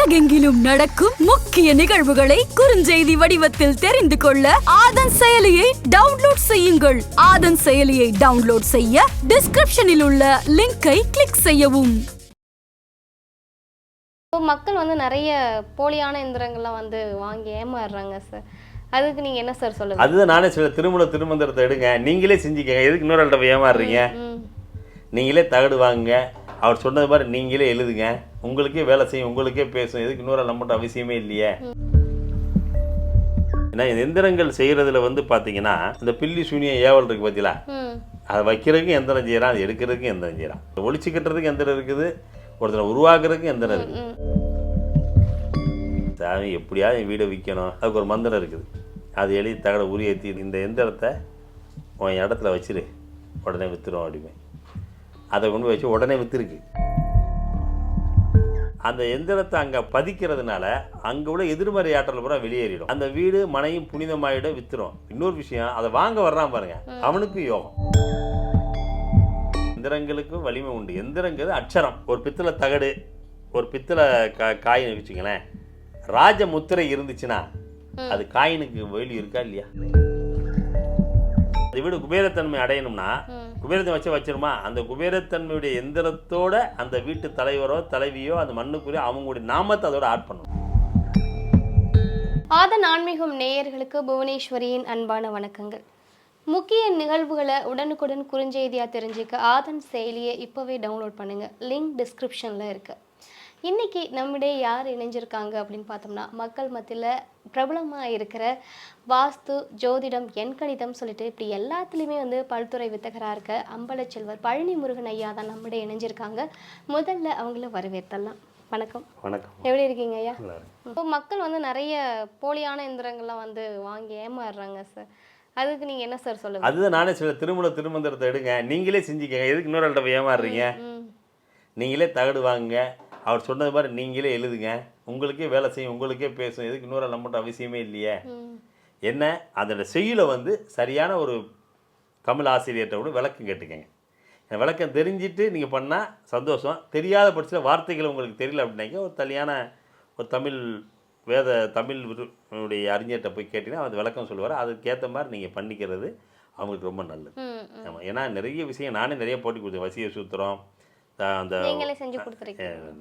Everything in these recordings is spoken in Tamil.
உலகெங்கிலும் நடக்கும் முக்கிய நிகழ்வுகளை குறுஞ்செய்தி வடிவத்தில் தெரிந்து கொள்ள ஆதன் செயலியை டவுன்லோட் செய்யுங்கள். ஆதன் செயலியை டவுன்லோட் செய்ய டிஸ்கிரிப்ஷனில் உள்ள லிங்கை கிளிக் செய்யவும். இப்போ மக்கள் வந்து நிறைய போலியான எந்திரங்கள்லாம் வந்து வாங்கி ஏமாறுறாங்க சார் அதுக்கு நீங்க என்ன சார் சொல்லுங்க அதுதான் நானே சொல்ல திருமண திருமந்திரத்தை எடுங்க. நீங்களே செஞ்சுக்கங்க. எதுக்கு இன்னொரு ஏமாறுறீங்க? நீங்களே தகடு வாங்குங்க. அவர் சொன்னது மாதிரி நீங்களே எழுதுங்க. உங்களுக்கே வேலை செய்யும் உங்களுக்கே பேசும். எதுக்கு இன்னொரு நம்மகிட்ட அவசியமே இல்லையே. ஏன்னா இந்த எந்திரங்கள் செய்கிறதுல வந்து பார்த்தீங்கன்னா இந்த பில்லி சூனியம் ஏவல் இருக்கு பார்த்தீங்களா அதை வைக்கிறதுக்கும் எந்திரம் செய்கிறான் அது எடுக்கிறதுக்கும் எந்திரம் செய்கிறான் ஒழிச்சு கட்டுறதுக்கு எந்திரம் இருக்குது. ஒருத்தரை உருவாக்குறதுக்கும் எந்திரம் இருக்குது. சாமி எப்படியாவது என் வீடை விற்கணும் அதுக்கு ஒரு மந்திரம் இருக்குது. அது எழுதி தகட உரியேற்றி இந்த எந்திரத்தை உன் இடத்துல வச்சிரு. உடனே விற்றுரும் அப்படிமே. அதை கொண்டு வச்சு உடனே விற்றுருக்கு அந்த எந்திரத்தை அங்கே பதிக்கிறதுனால அங்கே உள்ள எதிர்மறை ஆற்றல் பூரா வெளியேறிடும். அந்த வீடு மனையும் புனிதமாயிடும் வித்துரும். இன்னொரு விஷயம் அதை வாங்க வர்றான் பாருங்க. அவனுக்கும் யோகம். எந்திரங்களுக்கும் வலிமை உண்டு. எந்திரங்கிறது அட்சரம் ஒரு பித்தளை தகடு ஒரு பித்தளை கா காயின் வச்சுங்களேன் ராஜ முத்திரை இருந்துச்சுன்னா அது காயினுக்கு வேலி இருக்கா இல்லையா? அந்த வீடு குபேரத்தன்மை அடையணும்னா குபேரத்தை வச்சு வச்சிருமா? அந்த குபேரத்தன்மையுடைய எந்திரத்தோட அந்த வீட்டு தலைவரோ தலைவியோ அந்த மண்ணுக்குரிய அவங்களுடைய நாமத்தை அதோட ஆட் பண்ணணும். ஆதன் ஆன்மீகம் நேயர்களுக்கு புவனேஸ்வரியின் அன்பான வணக்கங்கள். முக்கிய நிகழ்வுகளை உடனுக்குடன் குறுஞ்செய்தியாக தெரிஞ்சுக்க ஆதன் செயலியை இப்போவே டவுன்லோட் பண்ணுங்க. லிங்க் டிஸ்கிரிப்ஷனில் இருக்குது இன்னைக்கு நம்மிடையே யார் இணைஞ்சிருக்காங்க அப்படின்னு பார்த்தோம்னா மக்கள் மத்தியில் பிரபலமாக இருக்கிற வாஸ்து ஜோதிடம் எண்கணிதம் சொல்லிட்டு இப்படி எல்லாத்துலேயுமே வந்து பல்துறை வித்தகராக இருக்க அம்பலச்செல்வர் பழனி முருகன் ஐயா தான் நம்மிடையே இணைஞ்சிருக்காங்க. முதல்ல அவங்கள வரவேற்றலாம் வணக்கம். வணக்கம். எப்படி இருக்கீங்க ஐயா. இப்போ மக்கள் வந்து நிறைய போலியான எந்திரங்கள்லாம் வந்து வாங்கி ஏமாறுறாங்க சார். அதுக்கு நீங்க என்ன சார் சொல்லுங்க அதுதான் நானே சொல்ல திருமண திருமந்திரத்தை எடுங்க. நீங்களே செஞ்சுக்கங்க. எதுக்கு இன்னொரு ஆள்கிட்ட ஏமாறுறீங்க? நீங்களே தகடு வாங்குங்க. அவர் சொன்னது மாதிரி நீங்களே எழுதுங்க. உங்களுக்கே வேலை செய்யும் உங்களுக்கே பேசும். எதுக்கு இன்னொரு ஆள் நம்மகிட்ட அவசியமே இல்லையே? என்ன? அதோட செய்யுளை வந்து சரியான ஒரு தமிழ் ஆசிரியர்கிட்ட கூட விளக்கம் கேட்டுக்கங்க. விளக்கம் தெரிஞ்சிட்டு நீங்கள் பண்ணால் சந்தோஷம். தெரியாத பட்சத்தில் வார்த்தைகள் உங்களுக்கு தெரியல அப்படின்னாக்க ஒரு தனியான ஒரு தமிழ் வேத தமிழ் உடைய அறிஞர்கிட்ட போய் கேட்டிங்கன்னா அது விளக்கம் சொல்லுவார். அதுக்கேற்ற மாதிரி நீங்கள் பண்ணிக்கிறது அவங்களுக்கு ரொம்ப நல்லது. ஆமாம் ஏன்னா நிறைய விஷயம் நானே நிறைய போட்டி கொடுத்தேன். வசிய சூத்திரம் அந்த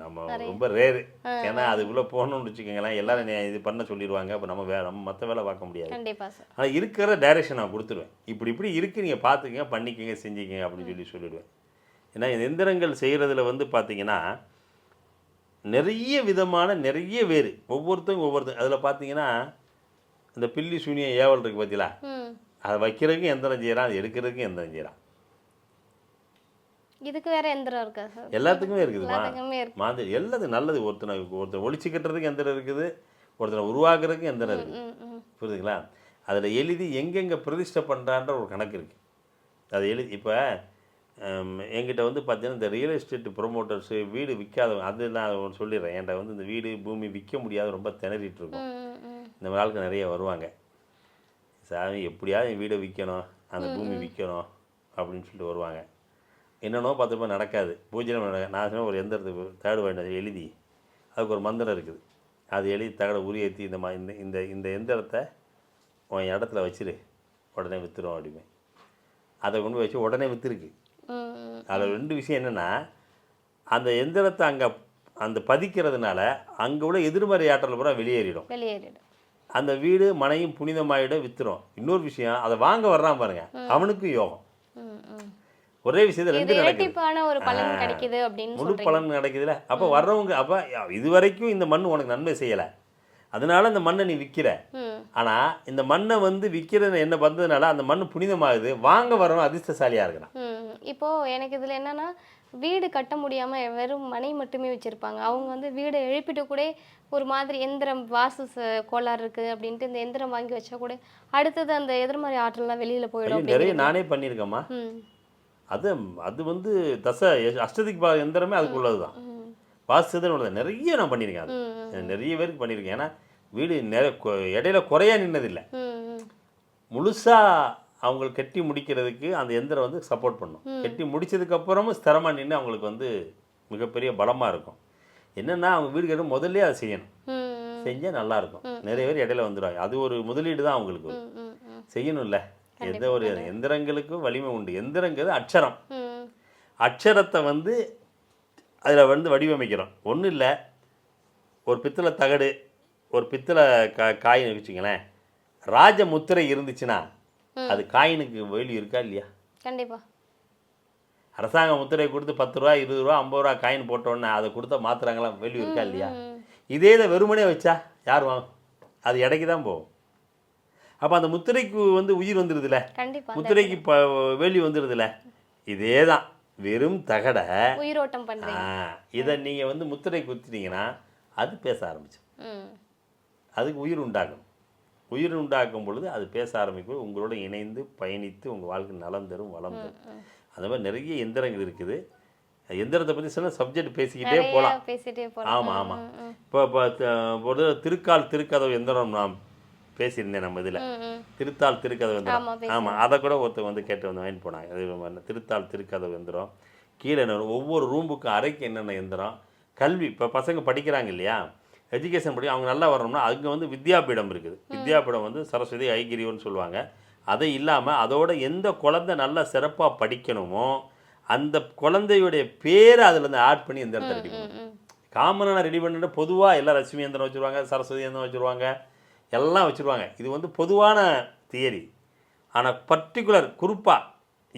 நம்ம ரொம்ப ரேரு ஏன்னா அதுக்குள்ளே போகணும்னு வச்சுக்கோங்களேன் எல்லாரும் இது பண்ண சொல்லிடுவாங்க அப்போ நம்ம வே நம்ம மற்ற வேலை பார்க்க முடியாது. ஆனால் இருக்கிற டைரக்ஷன் நான் கொடுத்துருவேன். இப்படி இப்படி இருக்கு நீங்கள் பார்த்துக்கங்க பண்ணிக்கங்க செஞ்சுக்கங்க அப்படின்னு சொல்லி சொல்லிடுவேன். ஏன்னா இந்த எந்திரங்கள் செய்கிறதுல வந்து பார்த்தீங்கன்னா நிறைய விதமான நிறைய வேறு. ஒவ்வொருத்தங்க ஒவ்வொருத்தங்க அதில் பார்த்தீங்கன்னா இந்த பில்லி சூனியம் ஏவல் இருக்கு பார்த்தீங்களா அதை வைக்கிறதுக்கும் எந்திரம் செய்கிறான் அது எடுக்கிறதுக்கும் எந்திரம் செய்கிறான் இதுக்கு வேற எந்திரம் இருக்கா சார்? எல்லாத்துக்குமே இருக்குதுமா எல்லாத்துக்குமே இருக்கு. மாதிரி எல்லாத்துக்கும் நல்லது. ஒருத்தனை ஒருத்தர் ஒழிச்சு கட்டுறதுக்கு எந்திரம் இருக்குது. ஒருத்தனை உருவாக்குறதுக்கு எந்திரம் இருக்குது. புரியுதுங்களா? அதில் எழுதி எங்கெங்கே பிரதிஷ்டை பண்ணுறான்ற ஒரு கணக்கு இருக்குது அது எழுதி இப்போ என்கிட்ட வந்து பார்த்தீங்கன்னா இந்த ரியல் எஸ்டேட் ப்ரொமோட்டர்ஸு வீடு விற்காதவங்க அது நான் சொல்லிடுறேன். என்கிட்ட வந்து இந்த வீடு பூமி விற்க முடியாத ரொம்ப திணறிட்டு இருக்கும். இந்த மாதிரி ஆளுக்கு நிறைய வருவாங்க. சாமி எப்படியாவது என் வீடை விற்கணும் அந்த பூமி விற்கணும் அப்படின்னு சொல்லிட்டு வருவாங்க. என்னென்னோ பத்து ரூபாய் நடக்காது. பூஜை நடக்க நான் சொன்ன ஒரு எந்திரத்துக்கு தேர்டு வேண்டாம் எழுதி அதுக்கு ஒரு மந்திரம் இருக்குது. அது எழுதி தகட உரியேற்றி இந்த மா இந்த இந்த இந்த எந்திரத்தை உன் இடத்துல வச்சிரு. உடனே விற்றுரும் அப்படிமே. அதை கொண்டு போய் வச்சு உடனே விற்றுருக்கு அதில் ரெண்டு விஷயம் என்னென்னா அந்த எந்திரத்தை அங்கே அந்த பதிக்கிறதுனால அங்கே உள்ள எதிர்மறை ஆற்றல் பூரா வெளியேறிடும். வெளியேறிடும். அந்த வீடு மனையும் புனிதமாயிட வித்துரும். இன்னொரு விஷயம் அதை வாங்க வர்றான் பாருங்க. அவனுக்கும் யோகம். ஒரே விஷயத்துல ரெண்டு நடக்குது. இரட்டிப்பான ஒரு பலன் கிடைக்குது அப்படின்னு முழு பலன் கிடைக்குதுல அப்போ வர்றவங்க அப்போ இது வரைக்கும் இந்த மண் உனக்கு நன்மை செய்யலை. அதனால இந்த மண்ணை நீ விற்கிற ம். ஆனால் இந்த மண்ணை வந்து விற்கிறது என்ன வந்ததுனால அந்த மண் புனிதமாகுது. வாங்க வரவன் அதிர்ஷ்டசாலியாக இருக்கிறான். ம். இப்போ எனக்கு இதுல என்னன்னா வீடு கட்ட முடியாம வெறும் மனை மட்டுமே வச்சிருப்பாங்க. அவங்க வந்து வீடை எழுப்பிட்டு கூட ஒரு மாதிரி எந்திரம் வாசு கோளாறு இருக்கு அப்படின்ட்டு இந்த எந்திரம் வாங்கி வச்சா கூட அடுத்தது அந்த எதிர்மறை ஆற்றல்லாம் வெளியில போயிடும் நிறைய. நானே பண்ணியிருக்கேம்மா. அது அது வந்து தசை அஷ்டதிக் பா எந்திரமே அதுக்குள்ளது தான் ம். வாசுதான் உள்ளது. நிறைய நான் பண்ணியிருக்கேன் அது. நிறைய பேருக்கு பண்ணியிருக்கேன். ஏன்னா வீடு நிறைய இடையில குறையா நின்னதில்லை. முழுசாக அவங்க கட்டி முடிக்கிறதுக்கு அந்த எந்திரம் வந்து சப்போர்ட் பண்ணும். கட்டி முடிச்சதுக்கு அப்புறமும் ஸ்திரமாக நின்று அவங்களுக்கு வந்து மிகப்பெரிய பலமாக இருக்கும். என்னென்னா அவங்க வீடு கட்ட முதல்ல அதை செய்யணும். செஞ்சால் நல்லாயிருக்கும் நிறைய பேர் இடையில வந்துடுவாங்க அது ஒரு முதலீடு தான் அவங்களுக்கு. செய்யணும்ல. எந்த ஒரு எந்திரங்களுக்கும் வலிமை உண்டு. எந்திரங்கிறது அட்சரம் ம். அட்சரத்தை வந்து அதில் வந்து வடிவமைக்கிறோம். ஒன்றும் இல்லை. ஒரு பித்தளை தகடு ஒரு பித்தளை கா காயின் வச்சுங்களேன் ராஜ முத்திரை இருந்துச்சுன்னா அது காயினுக்கு வேல்யூ இருக்கா இல்லையா? கண்டிப்பா. அரசாங்க முத்திரை கொடுத்து பத்து ரூபா இருபது ரூபா ஐம்பது ரூபா காயின் போட்டோன்னே அதை கொடுத்தா மாத்துறாங்களா? வேல்யூ இருக்கா இல்லையா? இதே இதை வெறுமனே வச்சா யார் வாங்கும்? அது இடைக்கு தான் போகும். அப்போ அந்த முத்திரைக்கு வந்து உயிர் வந்துடுதுல முத்திரைக்கு இப்போ வேல்யூ வந்துடுதுல இதே தான் வெறும் தகடை. உயிரோட்டம் இதை நீங்கள் வந்து முத்திரை குத்திட்டீங்கன்னா அது பேச ஆரம்பிச்சு அதுக்கு உயிர் உண்டாகும். உயிர் உண்டாக்கும் பொழுது அது பேச ஆரம்பிக்கும். உங்களோட இணைந்து பயணித்து உங்கள் வாழ்க்கை நலம் தரும் வளம் தரும். அந்த மாதிரி நிறைய எந்திரங்கள் இருக்குது. எந்திரத்தை பற்றி சில சப்ஜெக்ட் பேசிக்கிட்டே போகலாம் ஆமாம் ஆமாம் இப்போ இப்போ ஒரு திருக்கால் திருக்கதவு எந்திரம் நான் பேசியிருந்தேன் நம்ம இதில். திருத்தால் திருக்கதவு ஆமா, எந்திரம் ஆமாம் அதை கூட ஒருத்தர் வந்து கேட்டு வந்து வாங்கிட்டு போனாங்க. அது திருத்தால் திருக்கதவு எந்திரம். கீழே? ஒவ்வொரு ரூமுக்கும் அறைக்கு என்னென்ன எந்திரம். கல்வி இப்போ பசங்க படிக்கிறாங்க இல்லையா? எஜுகேஷன் படி அவங்க நல்லா வரணும்னா அங்கே வந்து வித்யாபீடம் இருக்குது. வித்யாபீடம் வந்து சரஸ்வதி ஐகிரிவன்னு சொல்லுவாங்க. அதை இல்லாமல் அதோட எந்த குழந்தை நல்லா சிறப்பாக படிக்கணுமோ அந்த குழந்தையுடைய பேரை அதில் இருந்து ஆட் பண்ணி எந்த இடத்துல ரெடி காமனாக ரெடி பண்ணிட்டு பொதுவாக எல்லாம் லட்சுமி எந்திரம் வச்சுருவாங்க சரஸ்வதி எந்திரம் வச்சுருவாங்க. எல்லாம் வச்சுருவாங்க. இது வந்து பொதுவான தியரி. ஆனால் பர்டிகுலர் குறிப்பாக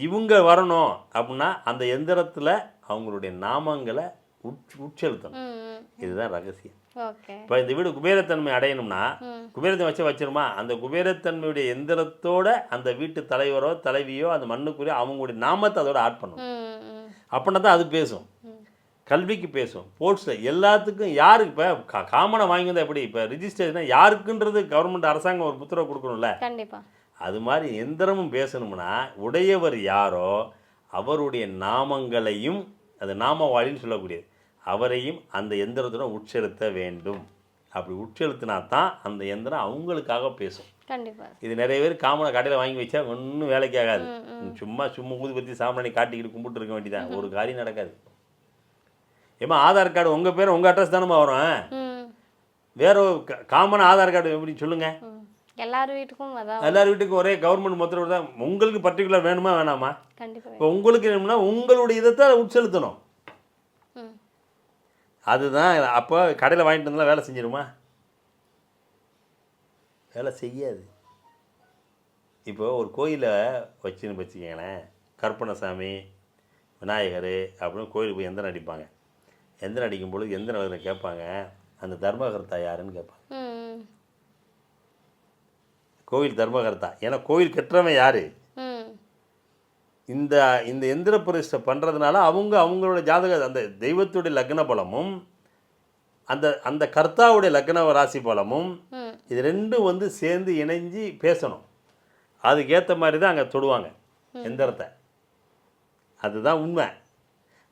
இவங்க வரணும் அப்படின்னா அந்த எந்திரத்தில் அவங்களுடைய நாமங்களை உட் உட்செலுத்தணும். இதுதான் ரகசியம். இப்போ இந்த வீடு குபேரத்தன்மை அடையணும்னா. குபேரத்தை வச்சு வச்சிருமா? அந்த குபேரத்தன்மையுடைய எந்திரத்தோட அந்த வீட்டு தலைவரோ தலைவியோ அந்த மண்ணுக்குரிய அவங்களுடைய நாமத்தை அதோட ஆட் பண்ணணும். அப்படின்னா தான் அது பேசும். கல்விக்கு பேசும். ஸ்போர்ட்ஸில் எல்லாத்துக்கும் யாருக்கு இப்போ கா காமனை வாங்கி வந்தால் எப்படி? இப்போ ரிஜிஸ்ட்ரேஷன் யாருக்குன்றது கவர்மெண்ட் அரசாங்கம் ஒரு புத்தரவு கொடுக்கணும்ல. கண்டிப்பா. அது மாதிரி எந்திரமும் பேசணும்னா உடையவர் யாரோ அவருடைய நாமங்களையும் அது நாமவாளின்னு சொல்லக்கூடியது அவரையும் அந்த எந்திரத்துடன் உட்செலுத்த வேண்டும். அப்படி உட்செலுத்தினா தான் அந்த எந்திரம் அவங்களுக்காக பேசும். கண்டிப்பா. இது நிறைய பேர் காமனை கடையில் வாங்கி வச்சா ஒன்றும் வேலைக்கு ஆகாது. சும்மா சும்மா ஊதுபத்தி சாம்பிராணி காட்டிக்கிட்டு கும்பிட்டு இருக்க வேண்டியதான் ஒரு காரியம் நடக்காது. ஏமா ஆதார் கார்டு உங்கள் பேர் உங்கள் அட்ரஸ் தானேம்மா வரும். வேற காமன் ஆதார் கார்டு எப்படி சொல்லுங்கள் எல்லார் வீட்டுக்கும் எல்லார் வீட்டுக்கும் ஒரே கவர்மெண்ட் மொத்தம் தான். உங்களுக்கு பர்டிகுலர் வேணுமா வேணாமா? இப்போ உங்களுக்கு வேணும்னா உங்களுடைய இதை தான் உட்செலுத்தணும் அதுதான் அப்போ கடையில் வாங்கிட்டு வந்தாலும் வேலை செஞ்சிருமா? வேலை செய்யாது. இப்போ ஒரு கோயிலை வச்சுன்னு வச்சுக்கங்களேன். கற்பனசாமி விநாயகர் அப்படின்னு கோயிலுக்கு போய் எந்திரம் அடிப்பாங்க. எந்திரம் அடிக்கும் பொழுது எந்த நிலத்தில் கேட்பாங்க. அந்த தர்மகர்த்தா யாருன்னு கேட்பாங்க. கோவில் தர்மகர்த்தா ஏன்னா கோவில் கட்டுறவன் யார்? இந்த இந்த எந்திர பிரதிஷ்டை பண்ணுறதுனால அவங்க அவங்களோட ஜாதக அந்த தெய்வத்துடைய லக்ன பலமும் அந்த அந்த கர்த்தாவுடைய லக்ன ராசி பலமும் இது ரெண்டும் வந்து சேர்ந்து இணைஞ்சு பேசணும். அதுக்கேற்ற மாதிரி தான் அங்கே தொடுவாங்க எந்திரத்தை. அதுதான் உண்மை.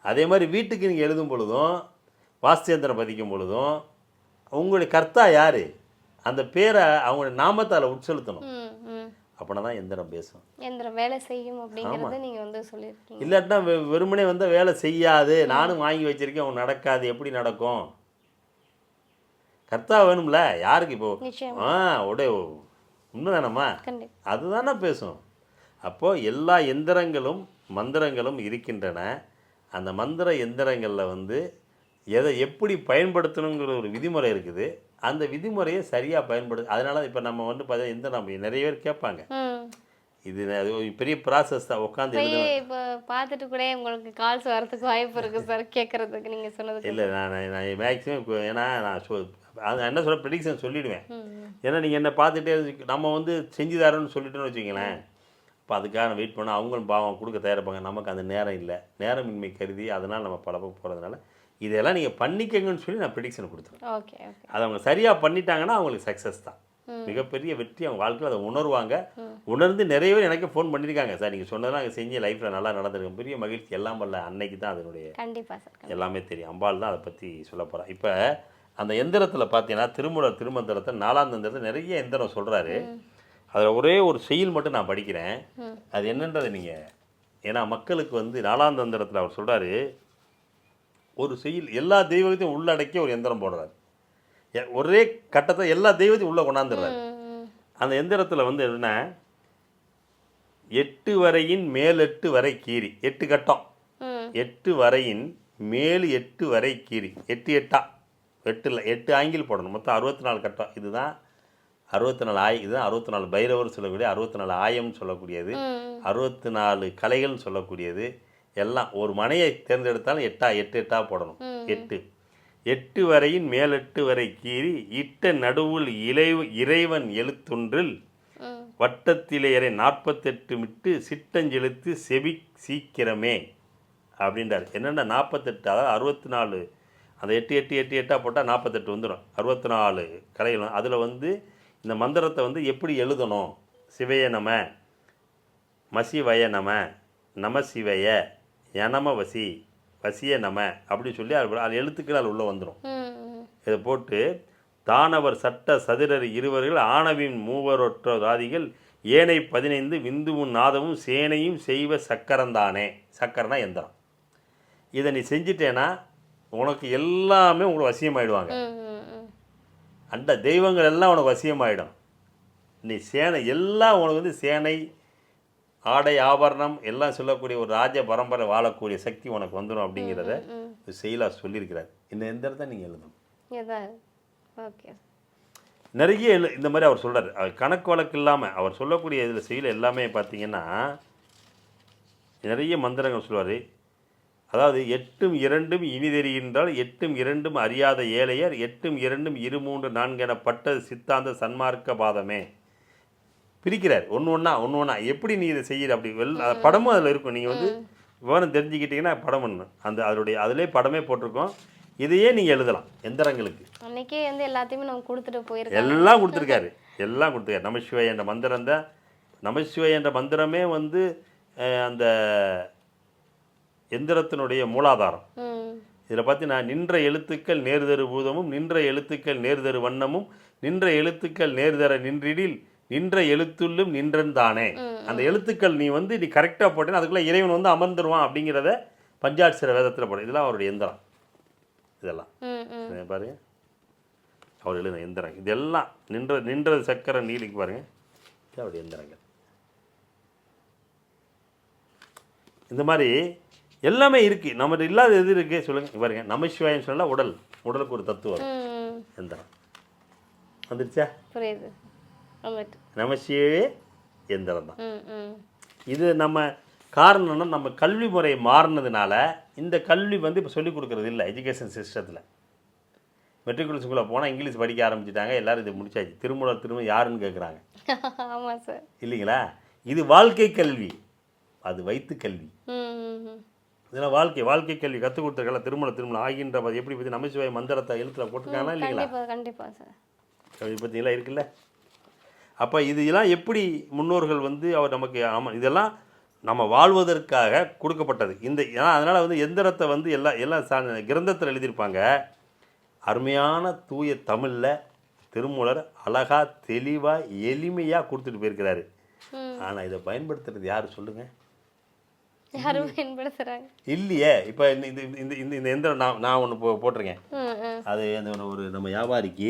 அதே மாதிரி வீட்டுக்கு நீங்கள் எழுதும் பொழுதும் வாஸ்து எந்திரம் பதிக்கும் பொழுதும் உங்களுடைய கர்த்தா யார்? அந்த பேரை அவங்களுடைய நாமத்தை அதில் உட்செலுத்தணும் அப்படின்னா தான் எந்திரம் பேசும். எந்திரம் வேலை செய்யும் அப்படிங்கறத நீங்க வந்து சொல்லியிருக்கீங்க. இல்லாட்டினா வெறுமனே வந்து வேலை செய்யாது. நானும் வாங்கி வச்சிருக்கேன் உன் நடக்காது. எப்படி நடக்கும்? கர்த்தா வேணும்ல? யாருக்கு இப்போ? ஆ உடைய உண்மைதானம்மா கண்டிப்பா. அதுதானே பேசும். அப்போது எல்லா எந்திரங்களும் மந்திரங்களும் இருக்கின்றன. அந்த மந்திர எந்திரங்களில் வந்து எதை எப்படி பயன்படுத்தணுங்கிற ஒரு விதிமுறை இருக்குது. அந்த விதிமுறையை சரியாக பயன்படு அதனால இப்போ நம்ம வந்து பார்த்தா எந்த நம்ம நிறைய பேர் கேட்பாங்க. இது அது பெரிய ப்ராசஸ் தான் உட்காந்து இப்போ பார்த்துட்டு கூட உங்களுக்கு கால்ஸ் வரதுக்கு வாய்ப்பு இருக்கு சார் கேட்கறதுக்கு நீங்க சொன்னதுக்கு இல்லை நான் நான் மேக்ஸிமம் ஏன்னா நான் சொ அது என்ன சொல்ல ப்ரெடிக்ஷன் சொல்லிடுவேன். ம் ஏன்னா நீங்கள் என்ன பார்த்துட்டே நம்ம வந்து செஞ்சு தரோன்னு சொல்லிட்டோன்னு வச்சுங்களேன் இப்போ அதுக்காக வெயிட் பண்ண அவங்களும் பாவம் கொடுக்க தயாரிப்பாங்க. நமக்கு அந்த நேரம் இல்லை. நேரமின்மை கருதி அதனால் நம்ம பக்கம் போகிறதுனால இதெல்லாம் நீங்கள் பண்ணிக்கங்கன்னு சொல்லி நான் ப்ரெடிக்ஷன் கொடுத்துருவேன் ஓகே அதை அவங்க சரியாக பண்ணிட்டாங்கன்னா அவங்களுக்கு சக்ஸஸ் தான். மிகப்பெரிய வெற்றி அவங்க வாழ்க்கையில் அதை உணர்வாங்க. உணர்ந்து நிறைய பேர் எனக்கு ஃபோன் பண்ணியிருக்காங்க சார் நீங்கள் சொன்னதெல்லாம் அங்கே செஞ்சு லைஃப்பில் நல்லா நடந்திருக்கு. பெரிய மகிழ்ச்சி. எல்லாம் பண்ணல அன்னைக்கு தான் அதனுடைய சார் எல்லாமே தெரியும். அம்பாள் தான் அதை பற்றி சொல்ல போகிறேன் இப்போ அந்த எந்திரத்தில் பார்த்தீங்கன்னா திருமூலர் திருமந்திரத்தை நாலாம் தந்திரத்தை நிறைய எந்திரம் சொல்கிறாரு அதில் ஒரே ஒரு செயல் மட்டும் நான் படிக்கிறேன். அது என்னன்றதை நீங்கள் ஏன்னா மக்களுக்கு வந்து நாலாம் தந்திரத்தில் அவர் சொல்கிறாரு ஒரு செயல் எல்லா தெய்வத்தையும் உள்ளடக்கி ஒரு எந்திரம் போடுறாரு. ஒரே கட்டத்தை எல்லா தெய்வத்தையும் உள்ளே கொண்டாந்துடுறாரு. அந்த எந்திரத்தில் வந்து என்ன எட்டு வரையின் மேல் எட்டு வரை கீரி எட்டு கட்டம். எட்டு வரையின் மேல் எட்டு வரை கீரி எட்டு எட்டா. எட்டில் எட்டு ஆங்கில் போடணும். மொத்தம் அறுபத்தி நாலு கட்டம். இதுதான் அறுபத்தி நாலு ஆய் இதுதான் அறுபத்தி நாலு பைரவர் சொல்லக்கூடிய அறுபத்தி நாலு ஆயம்னு சொல்லக்கூடியது. அறுபத்தி நாலு கலைகள்னு சொல்லக்கூடியது. எல்லாம் ஒரு மனையை தேர்ந்தெடுத்தாலும் எட்டா எட்டு எட்டா போடணும். எட்டு. எட்டு வரையின் மேலெட்டு வரை கீறி இட்ட நடுவுள் இலை இறைவன் எழுத்தொன்றில் வட்டத்திலேயரை நாற்பத்தெட்டு மிட்டு சிட்டஞ்செழுத்து செவி சீக்கிரமே அப்படின்றார். என்னென்ன நாற்பத்தெட்டு அதாவது அறுபத்தி நாலு அந்த எட்டு எட்டு எட்டு எட்டாக போட்டால் நாற்பத்தெட்டு வந்துடும் அறுபத்தி நாலு கலைகள் அதில் வந்து இந்த மந்திரத்தை வந்து எப்படி எழுதணும்? சிவைய நம மசிவய நம நம சிவய யனம வசி வசிய நம அப்படின்னு சொல்லி அது அது எழுத்துக்கள் அது உள்ளே வந்துடும். இதை போட்டு தானவர் சட்ட சதுரர் இருவர்கள் ஆணவின் மூவரொற்ற தாதிகள் ஏனை பதினைந்து விந்துவும் நாதமும் சேனையும் செய்வ சக்கரந்தானே. சக்கரனா எந்திரம். இதை நீ செஞ்சிட்டேன்னா உனக்கு எல்லாமே உங்களுக்கு வசியமாயிடுவாங்க. அந்த தெய்வங்கள் எல்லாம் உனக்கு வசியமாயிடும். நீ சேனை எல்லாம் உனக்கு வந்து சேனை ஆடை ஆபரணம் எல்லாம் சொல்லக்கூடிய ஒரு ராஜ பரம்பரை வாழக்கூடிய சக்தி உனக்கு வந்துடும் அப்படிங்கிறத. செயலாக சொல்லியிருக்கிறார். இந்த எந்திரத்தை நீங்கள் எழுதணும். ஓகே. நிறைய எழு இந்த மாதிரி அவர் சொல்றாரு. அவர் கணக்கு வழக்கு இல்லாமல் அவர் சொல்லக்கூடிய இதில் செயல் எல்லாமே பார்த்தீங்கன்னா நிறைய மந்திரங்கள் சொல்லுவார். அதாவது எட்டும் இரண்டும் இனி தெரிகின்றால் எட்டும் இரண்டும் அறியாத ஏழையர் எட்டும் இரண்டும் இரு மூன்று நான்கு என பட்டது சித்தாந்த சன்மார்க்க பாதமே. பிரிக்கிறார். ஒன்று ஒன்றா ஒன்று ஒன்றா எப்படி நீ இதை செய்கிற அப்படி அது படமும் அதில் இருக்கும். நீங்கள் வந்து விவரம் தெரிஞ்சுக்கிட்டீங்கன்னா படம் ஒன்று அந்த அதனுடைய அதிலே படமே போட்டிருக்கோம். இதையே நீங்கள் எழுதலாம். எந்திரங்களுக்கு. அன்னைக்கே வந்து எல்லாத்தையுமே நம்ம கொடுத்துட்டு போயிருக்கோம் எல்லாம் கொடுத்துருக்காரு. எல்லாம் கொடுத்துருக்காரு. நமசிவாய என்ற மந்திரம் தான். நமசிவாய என்ற மந்திரமே வந்து அந்த எந்திரத்தினுடைய மூலாதாரம். இதில் பார்த்தீங்கன்னா நின்ற எழுத்துக்கள் நேர்தரு பூதமும் நின்ற எழுத்துக்கள் நேர்தரு வண்ணமும் நின்ற எழுத்துக்கள் நேர்தர நின்றிடில் நின்ற எழுத்துள்ளும் நின்றன் தானே. அந்த எழுத்துக்கள் நீ வந்து நீ கரெக்டாக போட்டேன்னா அதுக்குள்ளே இறைவன் வந்து அமர்ந்துருவான் அப்படிங்கிறத பஞ்சாட்சர வேதத்தில் போட இதெல்லாம் அவருடைய எந்திரம். இதெல்லாம். பாருங்க அவர் எழுதின எந்திரம். இதெல்லாம் நின்ற நின்ற சக்கர நீலிக்கு பாருங்க. இது அவருடைய எந்திரங்கள். இந்த மாதிரி எல்லாமே இருக்கு. நம்மகிட்ட இல்லாத எது இருக்கு? சொல்லுங்க. இங்க பாருங்க. நமசிவாயம் சொன்னா உடல். உடலுக்கு ஒரு தத்துவம் எந்திரம் வந்துருச்சா? புரியுது. நமசிவே எந்திரம் தான்? இது நம்ம காரணம்னா நம்ம கல்வி முறை மாறினதுனால இந்த கல்வி வந்து இப்போ சொல்லிக் கொடுக்கறது இல்லை எஜுகேஷன் சிஸ்டத்தில் மெட்ரிகுலேஷன் ஸ்கூலில் போனால் இங்கிலீஷ் படிக்க ஆரம்பிச்சிட்டாங்க எல்லாரும் இது முடிச்சாச்சு. திருமூலர் திரும்ப யாருன்னு கேட்குறாங்க ஆமாம் சார் இல்லைங்களா? இது வாழ்க்கை கல்வி. அது வைத்து கல்வி. இதெல்லாம் வாழ்க்கை வாழ்க்கை கல்வி கற்றுக் கொடுத்துருக்கல திருமண திருமணம் ஆகின்ற போது எப்படி பற்றி நமச்சிவாய மந்திரத்தை எழுத்தில் போட்டிருக்காங்களா இல்லைங்களா? கண்டிப்பாக சார் அப்படி பார்த்தீங்களா இருக்குல்ல? அப்போ இதெல்லாம் எப்படி முன்னோர்கள் வந்து அவர் நமக்கு ஆமாம் இதெல்லாம் நம்ம வாழ்வதற்காக கொடுக்கப்பட்டது. இந்த ஏன்னா அதனால் வந்து எந்திரத்தை வந்து எல்லாம் எல்லாம் சா கிரந்தத்தில் எழுதியிருப்பாங்க. அருமையான தூய தமிழில் திருமூலர் அழகா தெளிவாக எளிமையாக கொடுத்துட்டு போயிருக்கிறாரு. ஆனால் இதை பயன்படுத்துறது யார்? சொல்லுங்கள் யாரும் பயன்படுத்துகிறாங்க இல்லையே இப்போ இந்த இந்த இந்த இந்த எந்திரம் நான் நான் ஒன்று போ போட்டிருக்கேன். அது அந்த ஒரு- நம்ம வியாபாரிக்கு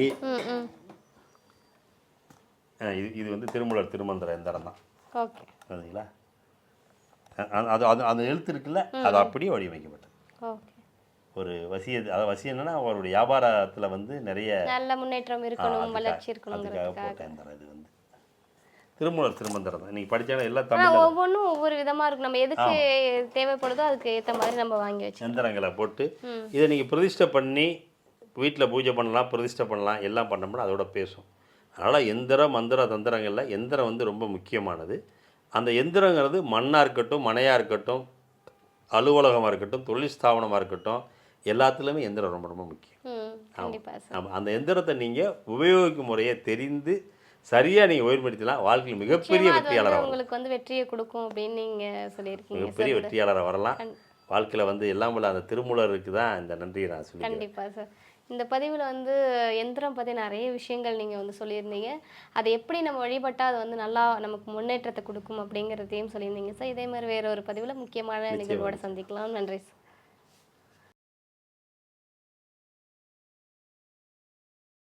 இது இது வந்து திருமூலர் திருமந்திர எந்திரம் தான். ஓகே. சரிங்களா? அது அது அந்த எழுத்து இருக்குல்ல அது அப்படியே வடிவமைக்கப்பட்டது. ஓகே. ஒரு வசிய அதாவது வசியம் என்னன்னா அவருடைய வியாபாரத்தில் வந்து நிறைய நல்ல முன்னேற்றம் இருக்கணும் வளர்ச்சி அதுக்காக இருக்கணுங்கிறதுக்காக. போட்ட எந்திரம் இது வந்து. திருமூலர் திருமந்திரம் தான். நீங்கள் படித்தாலும் ஆனால் தமிழ் ஒவ்வொன்றும் ஒவ்வொரு விதமா இருக்கும். நம்ம எதுக்கு தேவைப்படுதோ அதுக்கு ஏற்ற மாதிரி நம்ம வாங்கி வச்சு எந்திரங்களை போட்டு. இதை நீங்கள் பிரதிஷ்டை பண்ணி வீட்டில் பூஜை பண்ணலாம் பிரதிஷ்டை பண்ணலாம் எல்லாம் பண்ணோம்னா அதோட பேசும். அதனால் எந்திர மந்திர தந்திரங்களில் எந்திரம் வந்து ரொம்ப முக்கியமானது. அந்த எந்திரங்கிறது மண்ணாக இருக்கட்டும் மனையாக இருக்கட்டும் அலுவலகமாக இருக்கட்டும் தொழில் ஸ்தாபனமாக இருக்கட்டும் எல்லாத்துலேயுமே எந்திரம் ரொம்ப ரொம்ப முக்கியம். ஆமாம் அந்த எந்திரத்தை நீங்கள் உபயோகிக்கும் முறையை தெரிந்து சரியாக நீங்கள் உயர்படுத்தினா வாழ்க்கையில் மிகப்பெரிய வெற்றியாளராக உங்களுக்கு வந்து வெற்றியை கொடுக்கும் அப்படின்னு நீங்க சொல்லியிருக்கீங்க மிகப்பெரிய வெற்றியாளராக வரலாம். வாழ்க்கையில் வந்து எல்லாம் வல்ல அந்த திருமூலருக்கு தான் இந்த நன்றியை நான் சொல்லிக்கிறேன். கண்டிப்பா சார். இந்த பதிவில் வந்து எந்திரம் பற்றி நிறைய விஷயங்கள் நீங்கள் வந்து சொல்லியிருந்தீங்க. அதை எப்படி நம்ம வழிபட்டால் அது வந்து நல்லா நமக்கு முன்னேற்றத்தை கொடுக்கும் அப்படிங்கிறதையும் சொல்லியிருந்தீங்க சார். இதே மாதிரி வேற ஒரு பதிவில் முக்கியமான நிகழ்வோட சந்திக்கலாம். நன்றி சார்.